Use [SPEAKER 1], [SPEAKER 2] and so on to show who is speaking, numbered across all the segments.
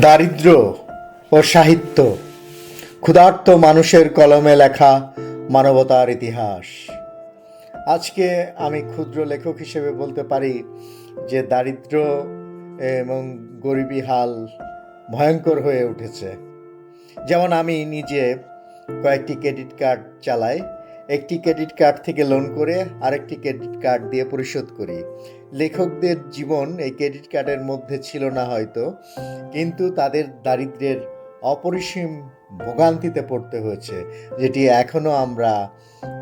[SPEAKER 1] দারিদ্র ও সাহিত্য ক্ষুধার্ত মানুষের কলমে লেখা মানবতার ইতিহাস। আজকে আমি ক্ষুদ্র লেখক হিসেবে বলতে পারি যে দারিদ্র এবং গরিবী হাল ভয়ঙ্কর হয়ে উঠেছে। যেমন আমি নিজে কয়েকটি ক্রেডিট কার্ড চালাই একটি ক্রেডিট কার্ড থেকে লোন করে আরেকটি ক্রেডিট কার্ড দিয়ে পরিশোধ করি। লেখকদের জীবন এই ক্রেডিট কার্ডের মধ্যে ছিল না হয়তো, কিন্তু তাদের দারিদ্র্যের অপরিসীম ভোগান্তিতে পড়তে হয়েছে, যেটি এখনও আমরা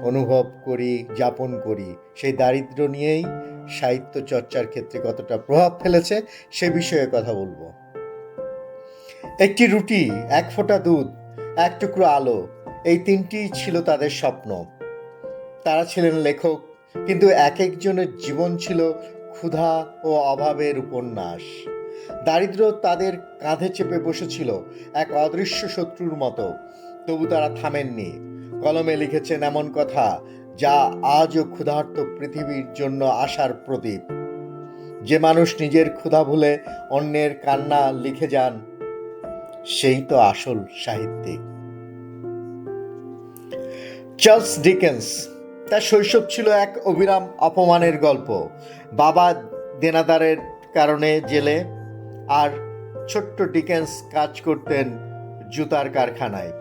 [SPEAKER 1] অনুভব করি, যাপন করি। সেই দারিদ্র্য নিয়েই সাহিত্য চর্চার ক্ষেত্রে কতটা প্রভাব ফেলেছে, সে বিষয়ে কথা বলব। একটি রুটি, এক ফোঁটা দুধ, এক টুকরো আলো এই তিনটি ছিল তাদের স্বপ্ন। তারা ছিলেন লেখক, কিন্তু এক একজনের জীবন ছিল ক্ষুধা ও অভাবের উপন্যাস। দারিদ্র তাদের কাঁধে চেপে বসেছিল এক অদৃশ্য শত্রুর মতো। তবু তারা থামেননি। কলমে লিখেছেন এমন কথা, যা আজও ক্ষুধার্ত পৃথিবীর জন্য আশার প্রদীপ। যে মানুষ নিজের ক্ষুধা ভুলে অন্যের কান্না লিখে যান, সেই তো আসল সাহিত্যিক। চার্লস ডিকেন্স, তার শৈশব ছিল এক অবিরাম অপমানের গল্প। বাবা দেনাদারের কারণে জেলে, আর ছোট্ট ডিকেন্স কাজ করতেন জুতার কারখানায়।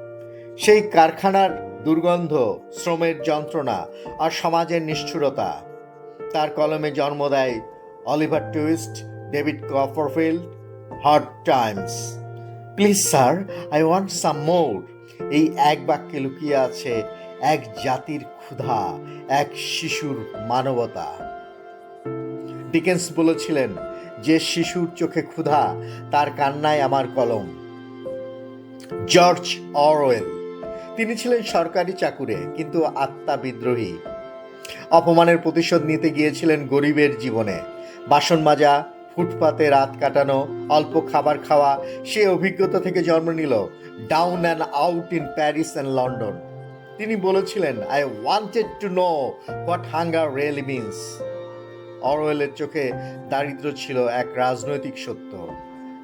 [SPEAKER 1] সেই কারখানার দুর্গন্ধ, শ্রমের যন্ত্রণা আর সমাজের নিষ্ঠুরতা। তার কলমে জন্ম দেয় Oliver Twist, David Copperfield Hard Times. Please sir, I want some more. এই এক বাক্যে লুকিয়ে আছে এক জাতির ক্ষুধা, এক শিশুর মানবতা। ডিকেন্স বলেছিলেন, যে শিশুর চোখে ক্ষুধা, তার কান্নায় আমার কলম। জর্জ অরওয়েল, তিনি ছিলেন সরকারি চাকুরে, কিন্তু আত্মা বিদ্রোহী। অপমানের প্রতিশোধ নিতে গিয়েছিলেন গরিবের জীবনে। বাসন মাজা, ফুটপাতে রাত কাটানো, অল্প খাবার খাওয়া, সে অভিজ্ঞতা থেকে জন্ম নিল। Down and Out in Paris and London. তিনি বলেছিলেন I wanted to know what hunger really means অরওয়েলের চোখে দারিদ্র ছিল এক রাজনৈতিক সত্য,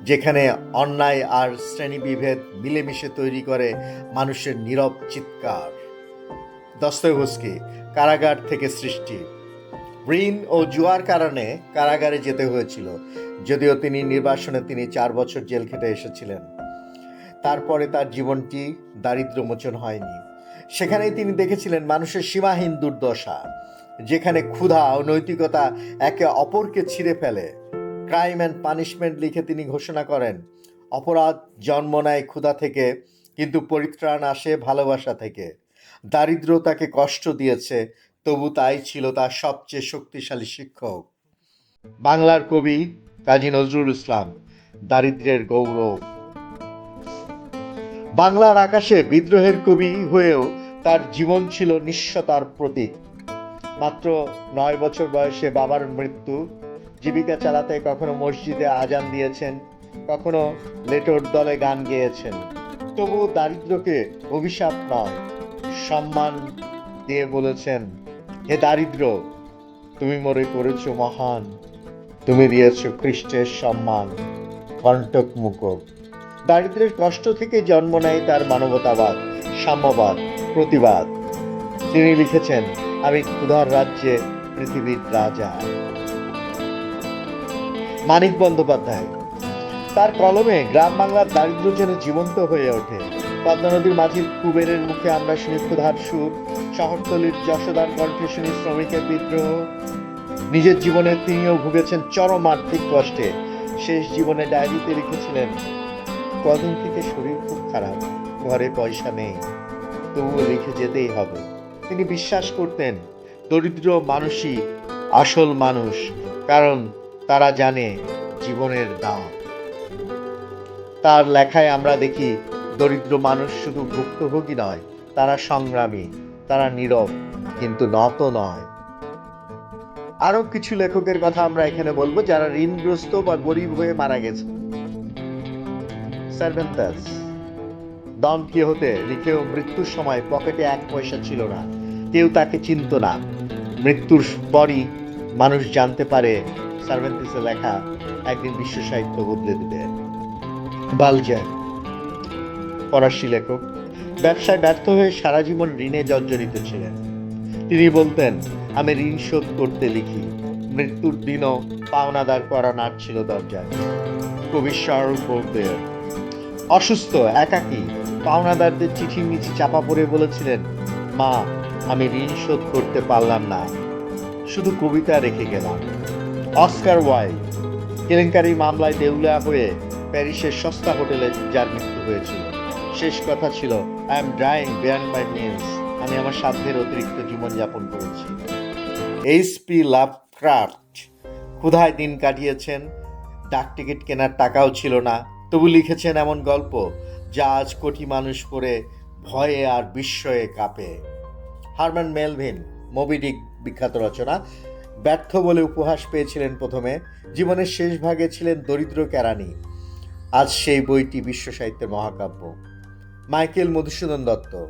[SPEAKER 1] যেখানে অন্যায় আর শ্রেণীবিভেদ মিলেমিশে তৈরি করে মানুষের নীরব চিৎকার। দস্তয়ভস্কি, কারাগার থেকে সৃষ্টি। ঋণ ও জুয়ার কারণে কারাগারে যেতে হয়েছিল, যদিও তিনি নির্বাসনে তিনি চার বছর জেল খেটে এসেছিলেন। তারপরে তার জীবনটি দারিদ্র মোচন হয়নি। সেখানেই তিনি দেখেছিলেন মানুষের সীমাহীন দুর্দশা, যেখানে ক্ষুধা ও নৈতিকতা একে অপরকে ছিঁড়ে ফেলে। ক্রাইম অ্যান্ড পানিশমেন্ট লিখে তিনি ঘোষণা করেন, অপরাধ জন্ম নেয় ক্ষুধা থেকে, কিন্তু পরিত্রাণ আসে ভালোবাসা থেকে। দারিদ্র তাকে কষ্ট দিয়েছে, তবু তাই ছিল তার সবচেয়ে শক্তিশালী শিক্ষক। বাংলার কবি কাজী নজরুল ইসলাম, দারিদ্র্যের গৌরব। বাংলার আকাশে বিদ্রোহের কবি হয়েও তার জীবন ছিল নিঃস্বতার প্রতীক। মাত্র নয় বছর বয়সে বাবার মৃত্যু। জীবিকা চালাতে কখনো মসজিদে আজান দিয়েছেন, কখনো লেটোর দলে গান গেয়েছেন। তবু দারিদ্রকে অভিশাপ নয়, সম্মান দিয়ে বলেছেন, হে দারিদ্র, তুমি মরে করেছ মহান। তুমি দিয়েছ খ্রিস্টের সম্মান কণ্টক মুকুট দারিদ্রের কষ্ট থেকে জন্ম নেয় তার মানবতাবাদ, সাম্যবাদ, প্রতিবাদ। তিনি লিখেছেন, আমি ক্ষুধার রাজ্যে পৃথিবীর রাজা। মানিক বন্দ্যোপাধ্যায়, তার কলমে গ্রাম বাংলার দারিদ্র যেন জীবন্ত হয়ে ওঠে। পদ্মা নদীর মাঝির কুবেরের মুখে আমরা শুনি ক্ষুধার সুর, শহরতলির যশোদার কণ্ঠে শুনি শ্রমিকের বিদ্রোহ। নিজের জীবনে তিনিও ভুগেছেন চরম আর্থিক কষ্টে। শেষ জীবনে ডায়েরিতে লিখেছিলেন কদিন থেকে শরীর খুব খারাপ, ঘরে পয়সা নেই, তবুও লিখে যেতেই হবে। তিনি বিশ্বাস করতেন, দরিদ্র মানুষই আসল মানুষ, কারণ তারা জানে জীবনের দাম। তার লেখায় আমরা দেখি, দরিদ্র মানুষ শুধু ভুক্তভোগী নয়, তারা সংগ্রামী, তারা নীরব, কিন্তু নত নয়। আরও কিছু লেখকের কথা আমরা এখানে বলব, যারা ঋণগ্রস্ত বা গরিব হয়ে মারা গেছে সার্ভেন্টাস দম কি হতে লিখেও মৃত্যুর সময় পকেটে এক পয়সা ছিল না। কেউ তাকে চিনত না। মৃত্যুর পরই মানুষ জানতে পারে সার্ভেন্টিসে লেখা একদিন বিশ্ব সাহিত্য বদলে দিবে। বালজ্যাক ফরাসি লেখক, ব্যবসায় ব্যর্থ হয়ে সারা জীবন ঋণে জর্জরিত ছিলেন। তিনি বলতেন, আমি ঋণ শোধ করতে লিখি। মৃত্যুর দিনও পাওনাদার করা নাড়ছিল দরজায়। কবি শার্ল বোলদের অসুস্থ, একাকী। পাওনাদারদের চিঠি মিছি চাপা পড়ে বলেছিলেন, মা, আমি ঋণ শোধ করতে পারলাম না। শুধু কবিতা রেখে গেলাম। অস্কার ওয়াই কেলেঙ্কারি মামলায় দেউলিয়া হয়ে প্যারিসের সস্তা হোটেলে যার মৃত্যু হয়েছিল। শেষ কথা ছিল আই এম ড্রাইং বিয়ান্ড মাই মিনস আমি আমার সাধ্যের অতিরিক্ত জীবনযাপন করেছি। এইচ এইচপি লাভক্রাফট, ক্ষুধায় দিন কাটিয়েছেন। ডাক টিকিট কেনার টাকাও ছিল না। তবু লিখেছেন এমন গল্প যা আজ কোটি মানুষ পড়ে ভয়ে আর বিস্ময়ে কাঁপে। হারম্যান মেলভিন মোবিডিক বিখ্যাত রচনা, ব্যর্থ বলে উপহাস পেয়েছিলেন প্রথমে, জীবনের শেষ ভাগে ছিলেন দরিদ্র কেরানি। আজ সেই বইটি বিশ্ব সাহিত্যের মহাকাব্য। মাইকেল মধুসূদন দত্ত।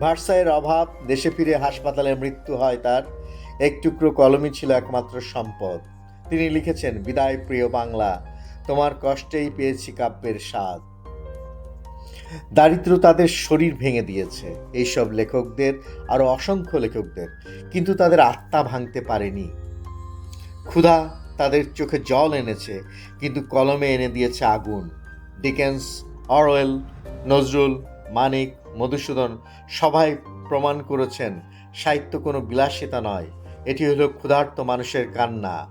[SPEAKER 1] ভার্সায়ের অভাব, দেশে ফিরে হাসপাতালে মৃত্যু হয় তার, এক টুকরো কলমই ছিল একমাত্র সম্পদ। তিনি লিখেছেন, বিদায় প্রিয় বাংলা তোমার কষ্টেই পেয়েছি কাব্যের স্বাদ। দারিদ্র তাদের শরীর ভেঙে দিয়েছে, এইসব লেখকদের আরও অসংখ্য লেখকদের, কিন্তু তাদের আত্মা ভাঙতে পারেনি। ক্ষুধা তাদের চোখে জল এনেছে, কিন্তু কলমে এনে দিয়েছে আগুন। ডিকেন্স, অরওয়েল, নজরুল, মানিক, মধুসূদন সবাই প্রমাণ করেছেন, সাহিত্য কোনো বিলাসিতা নয়। এটি হলো ক্ষুধার্ত মানুষের কান্না।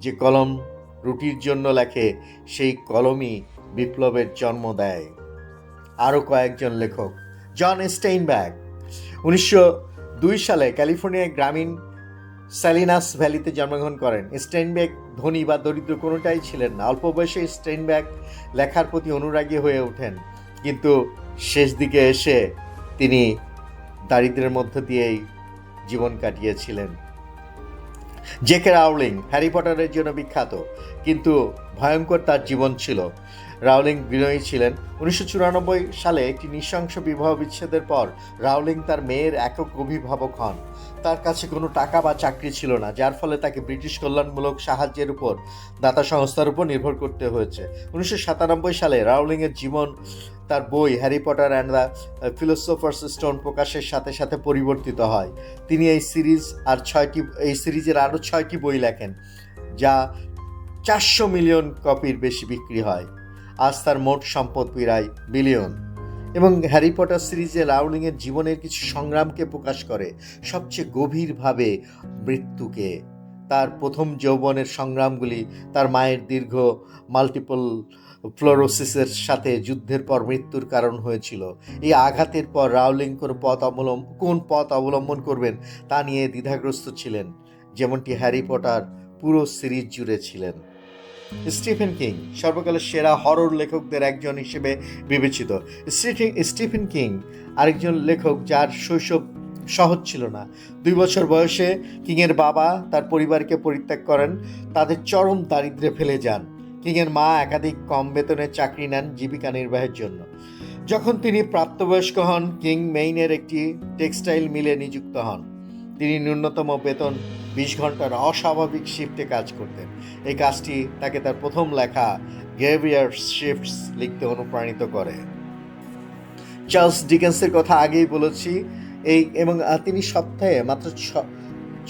[SPEAKER 1] যে কলম রুটির জন্য লেখে সেই কলমই বিপ্লবের জন্ম দেয়। আরও কয়েকজন লেখক, জন স্টেইনব্যাগ। উনিশশো দুই সালে ক্যালিফোর্নিয়ায় গ্রামীণ স্যালিনাস ভ্যালিতে জন্মগ্রহণ করেন। স্টেইনব্যাগ ধনী বা দরিদ্র কোনোটাই ছিলেন না। অল্প বয়সে স্টেইনব্যাগ লেখার প্রতি অনুরাগী হয়ে ওঠেন। কিন্তু শেষ দিকে এসে তিনি দারিদ্রের মধ্য দিয়েই জীবন কাটিয়েছিলেন। জেকে রাউলিং হ্যারি পটারের জন্য বিখ্যাত। কিন্তু ভয়ঙ্কর তার জীবন ছিল। রাউলিং বিনয়ী ছিলেন। উনিশশো চুরানব্বই সালে একটি নৃশংস বিবাহ বিচ্ছেদের পর রাউলিং তার মেয়ের একক অভিভাবক হন। তার কাছে কোনো টাকা বা চাকরি ছিল না, যার ফলে তাকে ব্রিটিশ কল্যাণমূলক সাহায্যের উপর, দাতা সংস্থার উপর নির্ভর করতে হয়েছে। উনিশশো সাতানব্বই সালে রাউলিংয়ের জীবন তার বই Harry Potter and the Philosopher's Stone প্রকাশের সাথে সাথে পরিবর্তিত হয়। তিনি এই সিরিজ আর ছয়টি, এই সিরিজের আরও ছয়টি বই লেখেন, যা চারশো মিলিয়ন কপির বেশি বিক্রি হয়। আজ তার মোট সম্পদ প্রায় বিলিয়ন। এবং হ্যারি পটার সিরিজে রাউলিংয়ের জীবনের কিছু সংগ্রামকে প্রকাশ করে সবচেয়ে গভীরভাবে মৃত্যুকে। তার প্রথম যৌবনের সংগ্রামগুলি তার মায়ের দীর্ঘ মাল্টিপল ফ্লোরোসিসের সাথে যুদ্ধের পর মৃত্যুর কারণ হয়েছিল। এই আঘাতের পর রাউলিং কোন পথ অবলম্বন কোন পথ অবলম্বন করবেন তা নিয়ে দ্বিধাগ্রস্ত ছিলেন, যেমনটি হ্যারি পটার পুরো সিরিজ জুড়ে ছিলেন। স্টিফেন কিং, সর্বকালের সেরা হরর লেখকদের একজন হিসেবে বিবেচিত। স্টিফেন কিং আরেকজন লেখক যার শৈশব সহজ ছিল না। দুই বছর বয়সে কিংয়ের বাবা তার পরিবারকে পরিত্যাগ করেন, তাদের চরম দারিদ্রে ফেলে যান। কিংয়ের মা একাধিক কম বেতনে চাকরি নেন জীবিকা নির্বাহের জন্য। যখন তিনি প্রাপ্তবয়স্ক হন, কিং মেইনের একটি টেক্সটাইল মিলে নিযুক্ত হন। তিনি ন্যূনতম বেতন বিশ ঘণ্টার অস্বাভাবিক শিফটে কাজ করতেন। এই কাজটি তাকে তার প্রথম লেখা গ্রেভিয়ার শিফটস লিখতে অনুপ্রাণিত করে। চার্লস ডিকেন্সের কথা আগেই বলেছি, এই এবং তিনি সপ্তাহে মাত্র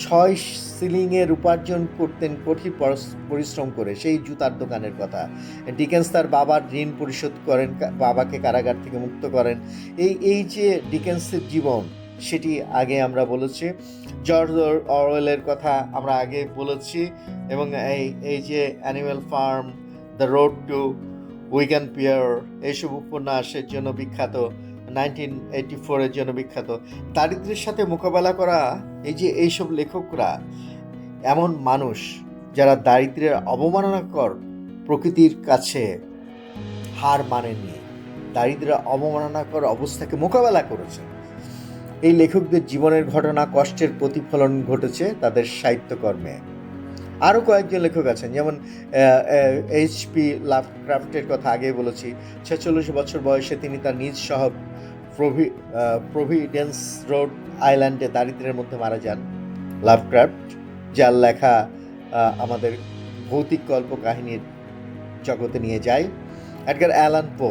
[SPEAKER 1] ছয় সিলিংয়ের উপার্জন করতেন কঠিন পরিশ্রম করে। সেই জুতার দোকানের কথা। ডিকেন্স তার বাবার ঋণ পরিশোধ করেন বাবাকে কারাগার থেকে মুক্ত করেন। এই এই যে ডিকেন্সের জীবন সেটি আগে আমরা বলেছি। জর্জ অরওয়েলের কথা আমরা আগে বলেছি এবং এই এই যে Animal Farm the Road to Wigan Pier এইসব উপন্যাসের জন্য বিখ্যাত নাইনটিন এইটি ফোরের জন্য বিখ্যাত। দারিদ্র্যের সাথে মোকাবেলা করা, এই যে এইসব লেখকরা, এমন মানুষ যারা দারিদ্র্যের অবমাননাকর প্রকৃতির কাছে হার মানেননি দারিদ্র্যের অবমাননাকর অবস্থাকে মোকাবেলা করেছে এই লেখকদের জীবনের ঘটনা, কষ্টের প্রতিফলন ঘটেছে তাদের সাহিত্যকর্মে। আরও কয়েকজন লেখক আছেন, যেমন এইচপি লাভক্রাফটের কথা আগে বলেছি, ছেচল্লিশ বছর বয়সে তিনি তার নিজ শহর প্রভি প্রভিডেন্স রোড আইল্যান্ডে দারিদ্র্যের মধ্যে মারা যান লাভক্রাফট যার লেখা আমাদের ভৌতিক গল্প কাহিনীর জগতে নিয়ে যায়। এডগার অ্যালান পো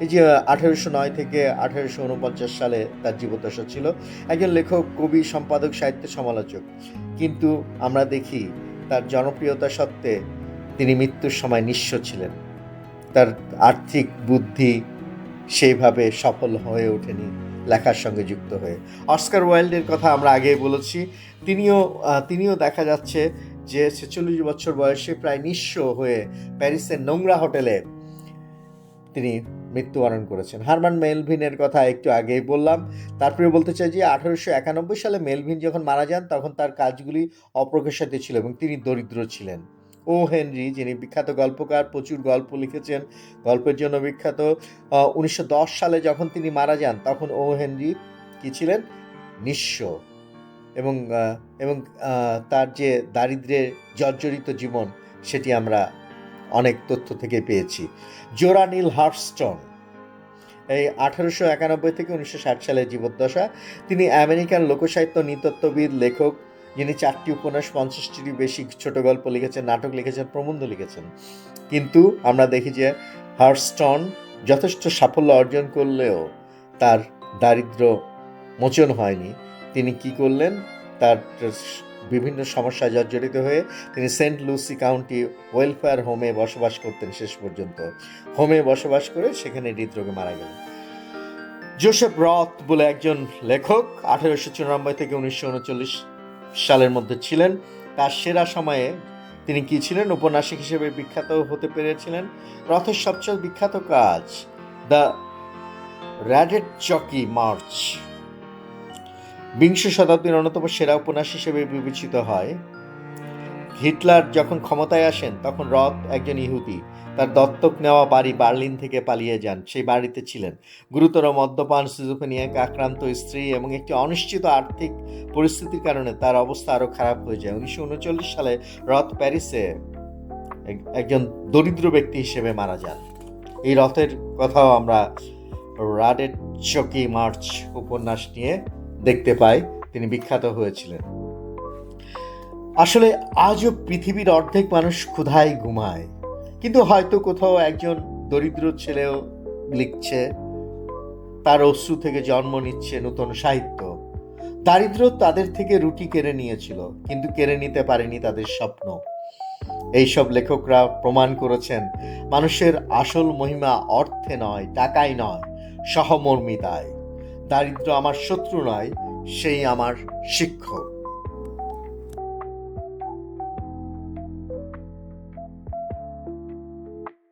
[SPEAKER 1] এই যে আঠেরোশো নয় থেকে আঠেরোশো উনপঞ্চাশ সালে তার জীবদ্দশা ছিল। একজন লেখক, কবি, সম্পাদক, সাহিত্য সমালোচক। কিন্তু আমরা দেখি তার জনপ্রিয়তা সত্ত্বে তিনি মৃত্যুর সময় নিঃস্ব ছিলেন। তার আর্থিক বুদ্ধি সেইভাবে সফল হয়ে ওঠেনি, লেখার সঙ্গে যুক্ত হয়ে। অস্কার ওয়াইল্ডের কথা আমরা আগেই বলেছি। তিনিও তিনিও দেখা যাচ্ছে যে ছেচল্লিশ বছর বয়সে প্রায় নিঃস্ব হয়ে প্যারিসের নোংরা হোটেলে তিনি মৃত্যুবরণ করেছেন। হারমান মেলভিনের কথা একটু আগেই বললাম। তারপরে বলতে চাই যে, আঠারোশো একানব্বই সালে মেলভিন যখন মারা যান, তখন তার কাজগুলি অপ্রকাশিত ছিল এবং তিনি দরিদ্র ছিলেন। ও হেনরি, যিনি বিখ্যাত গল্পকার, প্রচুর গল্প লিখেছেন, গল্পের জন্য বিখ্যাত উনিশশো দশ সালে যখন তিনি মারা যান, তখন ও হেনরি কি ছিলেন? নিঃস্ব। এবং এবং তার যে দারিদ্র্যে জর্জরিত জীবন, সেটি আমরা অনেক তথ্য থেকে পেয়েছি। জোরা নীল হার্স্টন এই আঠারোশো একানব্বই থেকে উনিশশো ষাট সালের জীবদ্দশা। তিনি আমেরিকান লোকসাহিত্য নৃতত্ত্ববিদ, লেখক, যিনি চারটি উপন্যাস পঞ্চাশটিরই বেশি ছোট গল্প লিখেছেন, নাটক লিখেছেন, প্রবন্ধ লিখেছেন। কিন্তু আমরা দেখি যে হার্স্টন যথেষ্ট সাফল্য অর্জন করলেও তার দারিদ্র মোচন হয়নি। তিনি কি করলেন? তার বিভিন্ন সমস্যায় জর্জরিত হয়ে তিনি সেন্ট লুসি কাউন্টি ওয়েলফেয়ার হোমে বসবাস করতেন শেষ পর্যন্ত। হোমে বসবাস করে সেখানে হৃদরোগে মারা গেলেন। জোসেফ রথ বলে একজন লেখক আঠেরোশো চুরানব্বই থেকে উনিশশো উনচল্লিশ সালের মধ্যে ছিলেন। তার সেরা সময়ে তিনি কি ছিলেন? উপন্যাসিক হিসেবে বিখ্যাত হতে পেরেছিলেন। রথের সবচেয়ে বিখ্যাত কাজ, দ্য র্যাডেড চকি মার্চ। বিংশ শতাব্দীর অন্যতম সেরা উপন্যাস হিসেবে বিবেচিত হয়। হিটলার যখন ক্ষমতায় আসেন, তখন রথ একজন ইহুদি। তার দত্তক নেওয়া বাড়ি বার্লিন থেকে পালিয়ে যান। সেই বাড়িতে ছিলেন। গুরুতর মদ্যপান সিজোফেনিয়াকে আক্রান্ত স্ত্রী এবং একটি অনিশ্চিত আর্থিক পরিস্থিতির কারণে তার অবস্থা আরও খারাপ হয়ে যায়। উনিশশো উনচল্লিশ সালে রথ প্যারিসে এক- একজন দরিদ্র ব্যক্তি হিসেবে মারা যান। এই রথের কথাও আমরা রাডের চকি মার্চ উপন্যাস নিয়ে দেখতে পাই তিনি বিখ্যাত হয়েছিলেন। আসলে আজও পৃথিবীর অর্ধেক মানুষ ক্ষুধায় ঘুমায়। কিন্তু হয়তো কোথাও একজন দরিদ্র ছেলেও লিখছে, তার অশ্রু থেকে জন্ম নিচ্ছে নতুন সাহিত্য। দারিদ্র তাদের থেকে রুটি কেড়ে নিয়েছিল, কিন্তু কেড়ে নিতে পারেনি তাদের স্বপ্ন। এইসব লেখকরা প্রমাণ করেছেন, মানুষের আসল মহিমা অর্থে নয় টাকায় নয়, সহমর্মিতায়। দারিদ্র আমার শত্রু নয় সেই আমার শিক্ষক।